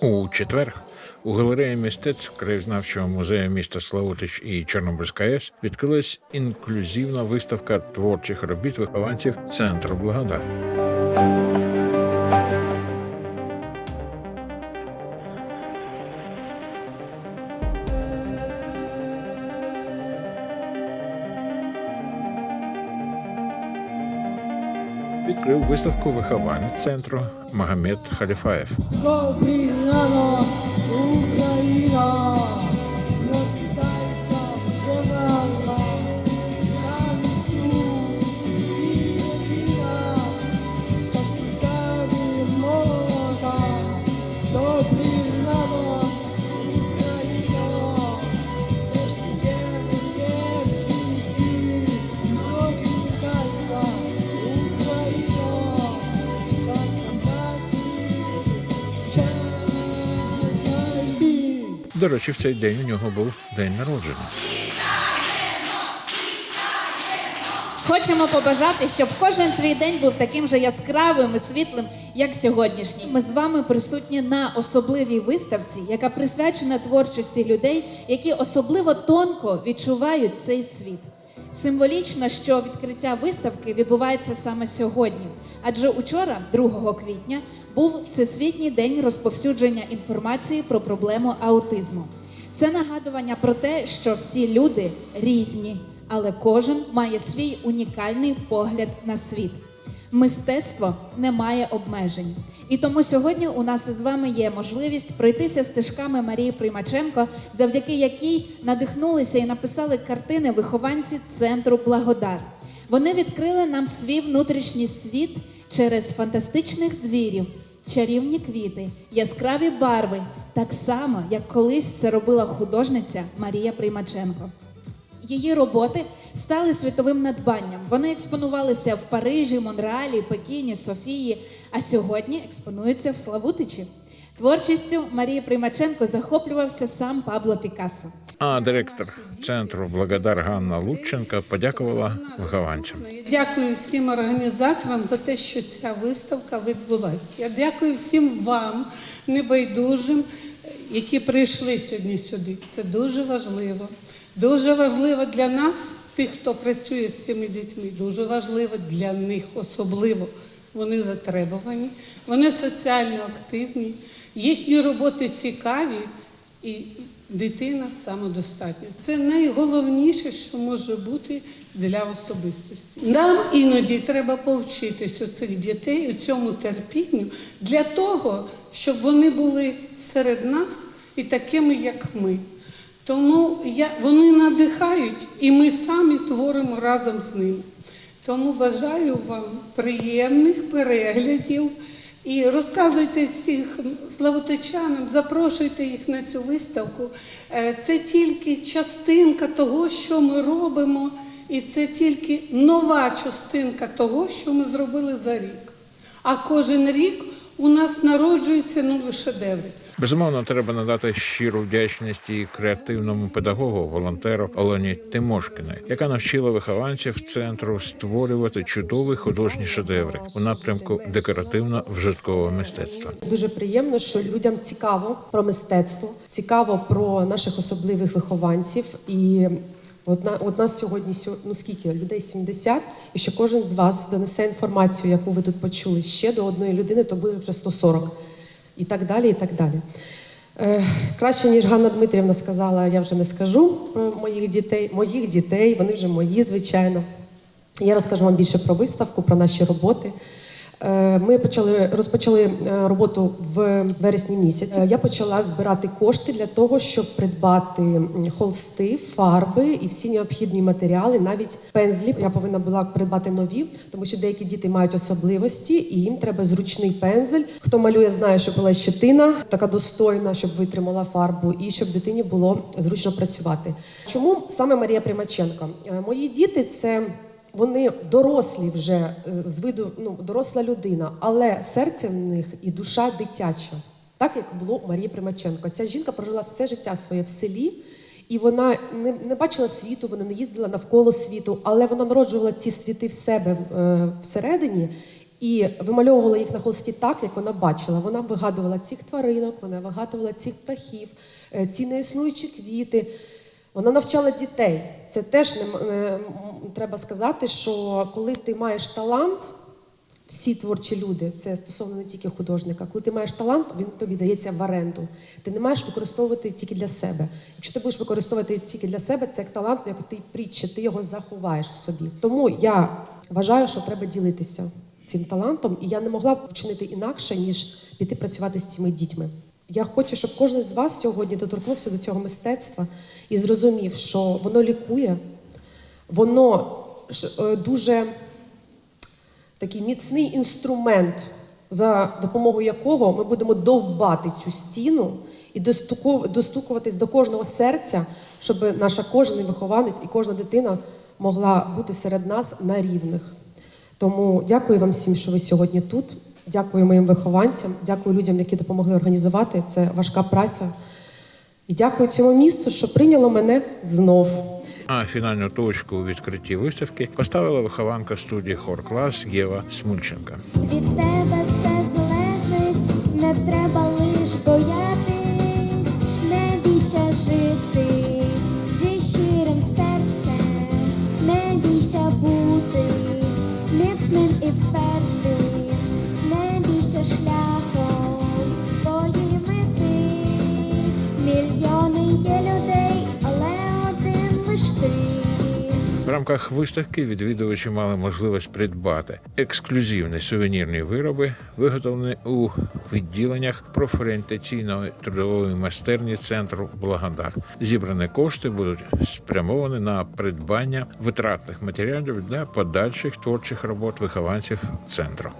У четвер у галереї мистецтв краєзнавчого музею міста Славутич і Чорнобильська АЕС відкрилась інклюзивна виставка творчих робіт вихованців центру Благодар. Відкрив виставку вихованець центру Магомед Халіфаєв. До речі, в цей день у нього був день народження. Хочемо побажати, щоб кожен твій день був таким же яскравим і світлим, як сьогоднішній. Ми з вами присутні на особливій виставці, яка присвячена творчості людей, які особливо тонко відчувають цей світ. Символічно, що відкриття виставки відбувається саме сьогодні, адже учора, 2 квітня, був Всесвітній день розповсюдження інформації про проблему аутизму. Це нагадування про те, що всі люди різні, але кожен має свій унікальний погляд на світ. Мистецтво не має обмежень. І тому сьогодні у нас із вами є можливість пройтися стежками Марії Примаченко, завдяки якій надихнулися і написали картини вихованці центру Благодар. Вони відкрили нам свій внутрішній світ через фантастичних звірів, чарівні квіти, яскраві барви, так само, як колись це робила художниця Марія Примаченко. Її роботи стали світовим надбанням. Вони експонувалися в Парижі, Монреалі, Пекіні, Софії, а сьогодні експонуються в Славутичі. Творчістю Марії Примаченко захоплювався сам Пабло Пікассо. А директор центру Благодар Ганна Лученка подякувала вихованцям. Дякую всім організаторам за те, що ця виставка відбулася. Я дякую всім вам, небайдужим, які прийшли сьогодні сюди. Це дуже важливо. Дуже важливо для нас, тих, хто працює з цими дітьми, дуже важливо для них особливо. Вони затребувані, вони соціально активні, їхні роботи цікаві і дитина самодостатня. Це найголовніше, що може бути для особистості. Нам іноді треба повчитись у цих дітей, у цьому терпінню для того, щоб вони були серед нас і такими, як ми. Тому я, вони надихають, і ми самі творимо разом з ними. Тому бажаю вам приємних переглядів і розказуйте всіх славутичанам, запрошуйте їх на цю виставку. Е, Це тільки частинка того, що ми робимо, і це тільки нова частинка того, що ми зробили за рік. А кожен рік у нас народжуються нові шедеври. Безумовно, треба надати щиру вдячність і креативному педагогу, волонтеру Олені Тимошкіної, яка навчила вихованців центру створювати чудові художні шедеври у напрямку декоративно-вжиткового мистецтва. Дуже приємно, що людям цікаво про мистецтво, цікаво про наших особливих вихованців. І от, на, от нас сьогодні сьо- ну скільки людей 70, і що кожен з вас донесе інформацію, яку ви тут почули ще до одної людини, то буде вже 140. І так далі, і так далі. Е, краще, ніж Ганна Дмитрівна сказала, я вже не скажу про моїх дітей, моїх дітей, вони вже мої, звичайно. Я розкажу вам більше про виставку, про наші роботи. Е, Ми почали розпочали е, роботу в вересні місяці. Я почала збирати кошти для того, щоб придбати холсти, фарби і всі необхідні матеріали, навіть пензлі. Я повинна була придбати нові, тому що деякі діти мають особливості, і їм треба зручний пензель. Хто малює, знає, що була щетина така достойна, щоб витримала фарбу, і щоб дитині було зручно працювати. Чому саме Марія Примаченко? Е, Мої діти це. Вони дорослі вже е, з виду ну, доросла людина, але серце в них і душа дитяча, так як було у Марії Примаченко. Ця жінка прожила все життя своє в селі, і вона не, не бачила світу, вона не їздила навколо світу, але вона народжувала ці світи в себе е, всередині. і вимальовувала їх на холсті так, як вона бачила. Вона вигадувала цих тваринок, вона вигадувала цих птахів, е, ці неіснуючі квіти. Вона навчала дітей. Це теж не е, треба сказати, що коли ти маєш талант, всі творчі люди, це стосовно не тільки художника. Коли ти маєш талант, він тобі дається в оренду. Ти не маєш використовувати тільки для себе. Якщо ти будеш використовувати тільки для себе, це як талант, як ти притча, ти його заховаєш в собі. Тому я вважаю, що треба ділитися цим талантом, і я не могла б вчинити інакше, ніж піти працювати з цими дітьми. Я хочу, щоб кожен з вас сьогодні доторкнувся до цього мистецтва і зрозумів, що воно лікує, воно е, дуже такий міцний інструмент, за допомогою якого ми будемо довбати цю стіну і достукуватись до кожного серця, щоб наша кожен вихованець і кожна дитина могла бути серед нас на рівних. Тому дякую вам всім, що ви сьогодні тут. Дякую моїм вихованцям, дякую людям, які допомогли організувати. Це важка праця. І дякую цьому місту, що прийняло мене знов. А фінальну точку у відкритті виставки поставила вихованка студії хор-клас Єва Смульченка. Від тебе рамках виставки відвідувачі мали можливість придбати ексклюзивні сувенірні вироби, виготовлені у відділеннях профорієнтаційної трудової майстерні центру Благодар. Зібрані кошти будуть спрямовані на придбання витратних матеріалів для подальших творчих робот вихованців центру.